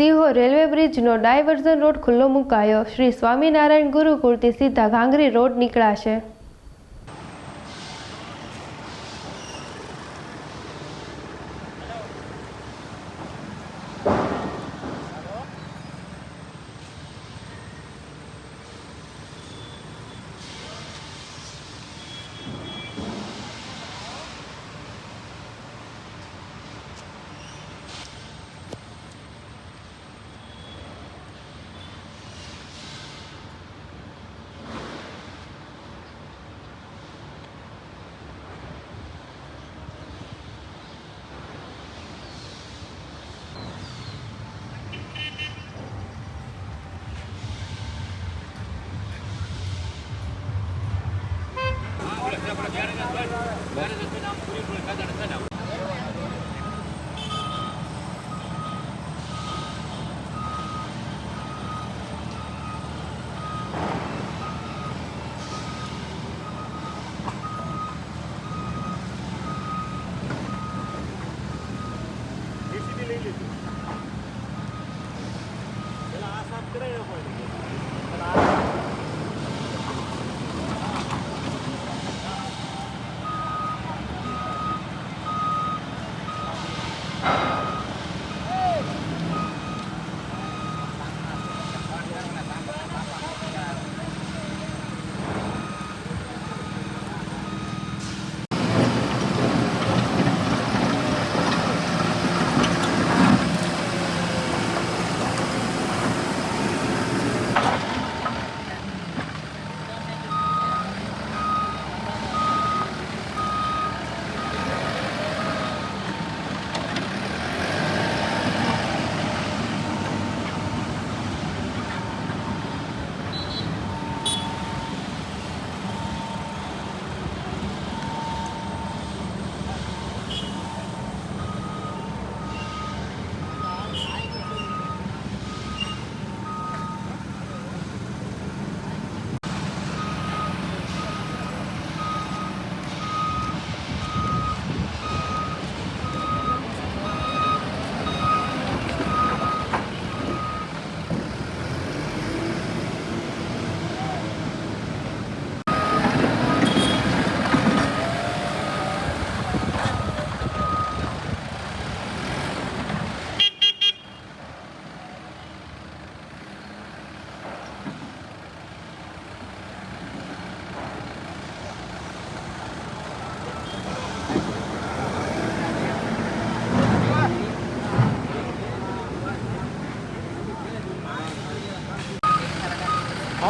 સિંહો railway બ્રિજનો diversion road ખુલ્લો મુકાયો. શ્રી સ્વામિનારાયણ ગુરુકુળથી સીધા ઘાંઘરી રોડ નીકળાશે.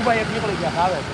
ભાઈ એક નીકળી ગયા આવે છે.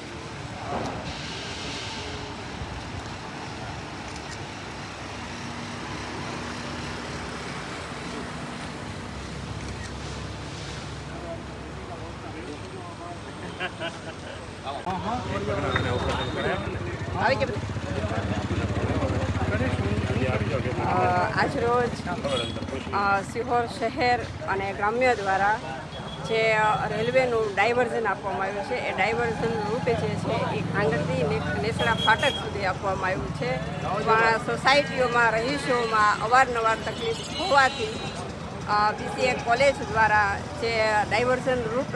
આજરોજ સિહોર શહેર અને ગ્રામ્ય દ્વારા જે રેલવેનું ડાયવર્ઝન આપવામાં આવ્યું છે, એ ડાયવર્ઝન રૂપે જે છે, એ ખાંગરથી નેસડા ફાટક સુધી આપવામાં આવ્યું છે. સોસાયટીઓમાં રહીશોમાં અવારનવાર તકલીફ હોવાથી બીસીએ કોલેજ દ્વારા જે ડાયવર્ઝન રૂટ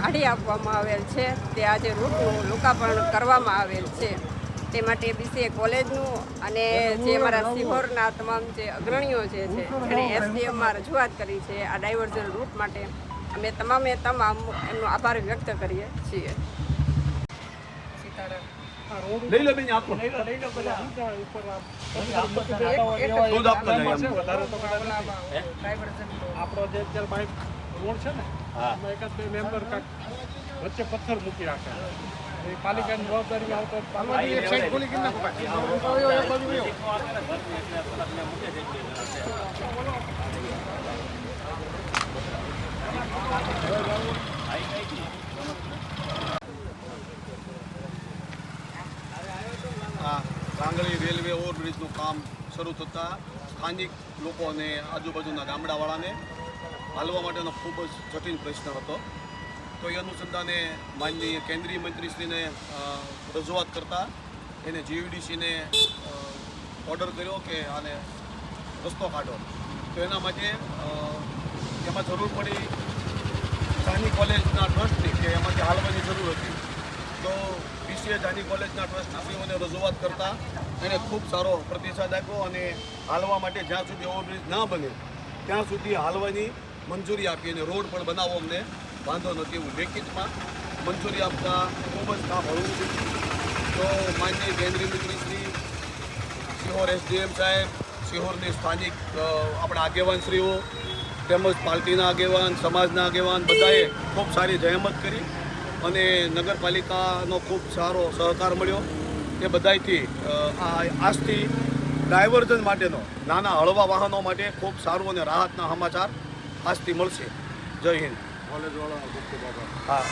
કાઢી આપવામાં આવેલ છે, તે આજે રૂટનું લોકાર્પણ કરવામાં આવેલ છે. તે માટે બીસીએ કોલેજનું અને જે અમારા સિહોરના તમામ જે અગ્રણીઓ જે છે, એણે એસડીએમમાં રજૂઆત કરી છે આ ડાયવર્ઝન રૂટ માટે. અમે તમામે તમામ એમનો આભાર વ્યક્ત કરીએ છીએ. લઈ લો બેન આપો. દૂધ આપતા. આપણો જે અત્યારે બાઈક રોડ છે ને હા. એમાં એકાદ બે મેમ્બર વચ્ચે પથ્થર મૂકી રાખે. એ પાલિકાની જવાબદારી આવતો પાલવાની એક સાઈડ ખોલી કરી નાખો પાછી. આવ્યો, એક બાજુ આવ્યો. આ કાંગળી રેલવે કામ શરૂ થતાં સ્થાનિક લોકો અને આજુબાજુના ગામડાવાળાને હાલવા માટેનો ખૂબ જ જટિલ પ્રશ્ન હતો. તો એ અનુસંધાને માનનીય કેન્દ્રીય મંત્રીશ્રીને રજૂઆત કરતા એને જીયુડીસીને ઓર્ડર કર્યો કે આને રસ્તો કાઢો. તો એના માટે એમાં જરૂર પડી જાની કોલેજના ટ્રસ્ટની કે એમાંથી હાલવાની જરૂર હતી. તો બીસીએ જાની કોલેજના ટ્રસ્ટીઓને રજૂઆત કરતા એને ખૂબ સારો પ્રતિસાદ આપ્યો અને હાલવા માટે જ્યાં સુધી ઓવરબ્રિજ ના બને, ત્યાં સુધી હાલવાની મંજૂરી આપી અને રોડ પણ બનાવવો અમને. વાંધો નથી એવું લેખિતમાં મંજૂરી આપતા ખૂબ જ કામ હળવું છે તો માન્ય કેન્દ્રીય મંત્રી શ્રી સિહોર એસડીએમ સાહેબ સિહોરની સ્થાનિક આપણા આગેવાનશ્રીઓ, તેમજ પાર્ટીના આગેવાન, સમાજના આગેવાન, બધાએ ખૂબ સારી જહેમત કરી અને નગરપાલિકાનો ખૂબ સારો સહકાર મળ્યો. એ બધાયથી આ આજથી ડાયવર્ઝન માટેનો નાના હળવા વાહનો માટે ખૂબ સારું અને રાહતના સમાચાર આજથી મળશે. જય હિન્દ. હા.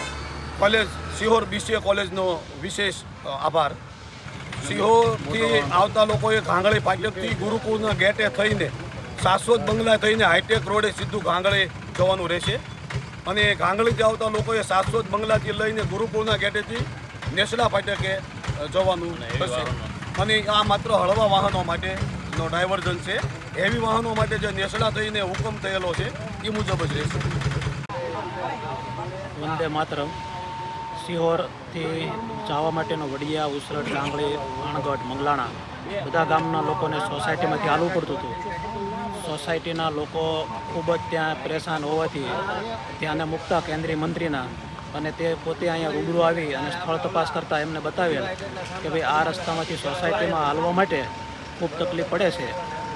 કોલેજ સિહોર બીસીએ કોલેજનો વિશેષ આભાર. સિહોરથી આવતા લોકોએ ઘાંગળી પાટકથી ગુરુકુળના ગેટે થઈને શાશ્વત બંગલા થઈને હાઈટેક રોડે સીધું ઘાંગળે જવાનું રહેશે. અને ઘાંગળીથી આવતા લોકોએ શાશ્વત બંગલાથી લઈને ગુરુકુળના ગેટેથી નેસડા ફાટકે જવાનું થશે. અને આ માત્ર હળવા વાહનો માટેનો ડાયવર્ઝન છે. હેવી વાહનો માટે જે નેસડા થઈને હુકમ થયેલો છે એ મુજબ જ રહેશે. વંદે માતરમ. સિહોરથી જવા માટેનો વડિયા ઉસરડ ડાંગળી વાણગઢ મંગલાણા બધા ગામના લોકોને સોસાયટીમાંથી હાલવું પડતું હતું. સોસાયટીના લોકો ખૂબ જ ત્યાં પરેશાન હોવાથી ત્યાંને મુકતા કેન્દ્રીય મંત્રીના અને તે પોતે અહીંયા રૂબરૂ આવી અને સ્થળ તપાસ કરતાં એમને બતાવેલ કે ભાઈ આ રસ્તામાંથી સોસાયટીમાં હાલવા માટે ખૂબ તકલીફ પડે છે.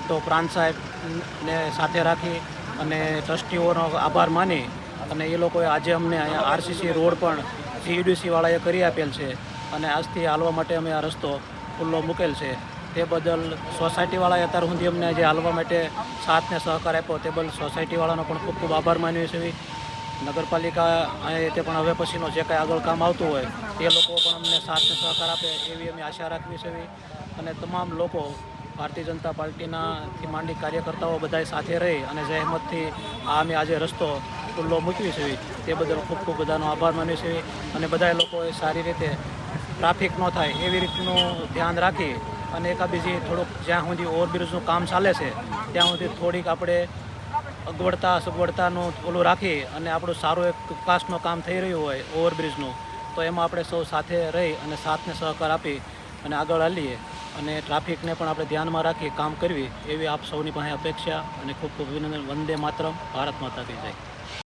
તો પ્રાંત સાહેબને સાથે રાખી અને ટ્રસ્ટીઓનો આભાર માની અને એ લોકોએ આજે અમને અહીંયા આરસીસી રોડ પણ જીયુડીસી વાળાએ કરી આપેલ છે અને આજથી હાલવા માટે અમે આ રસ્તો ખુલ્લો મૂકેલ છે. તે બદલ સોસાયટીવાળાએ અત્યાર સુધી અમને જે હાલવા માટે સાથને સહકાર આપ્યો. તે બદલ સોસાયટીવાળાનો પણ ખૂબ ખૂબ આભાર માન્યો છીએ નગરપાલિકા તે પણ હવે પછીનો જે કાંઈ આગળ કામ આવતું હોય તે લોકો પણ અમને સાથને સહકાર આપે એવી અમે આશા રાખવી છે. અને તમામ લોકો ભારતીય જનતા પાર્ટીનાથી માંડી કાર્યકર્તાઓ બધા સાથે રહી અને જહેમતથી આ અમે આજે રસ્તો ખુલ્લો મૂકવી છે. તે બદલ ખૂબ ખૂબ બધાનો આભાર માનીએ છીએ અને બધા લોકોએ સારી રીતે ટ્રાફિક ન થાય એવી રીતનું ધ્યાન રાખી અને એકાબીજી થોડુંક જ્યાં સુધી ઓવરબ્રિજનું કામ ચાલે છે, ત્યાં સુધી થોડીક આપણે અગવડતા, સગવડતાનું ઓલું રાખી અને આપણું સારું એક વિકાસનું કામ થઈ રહ્યું હોય ઓવરબ્રિજનું, તો એમાં આપણે સૌ સાથે રહી અને સાથને સહકાર આપી અને આગળ હાલીએ અને ટ્રાફિકને પણ આપણે ધ્યાનમાં રાખી કામ કરવી, એવી આપ સૌની પાસે અપેક્ષા અને ખૂબ ખૂબ અભિનંદન. વંદે માતરમ. ભારત માતા કી જય.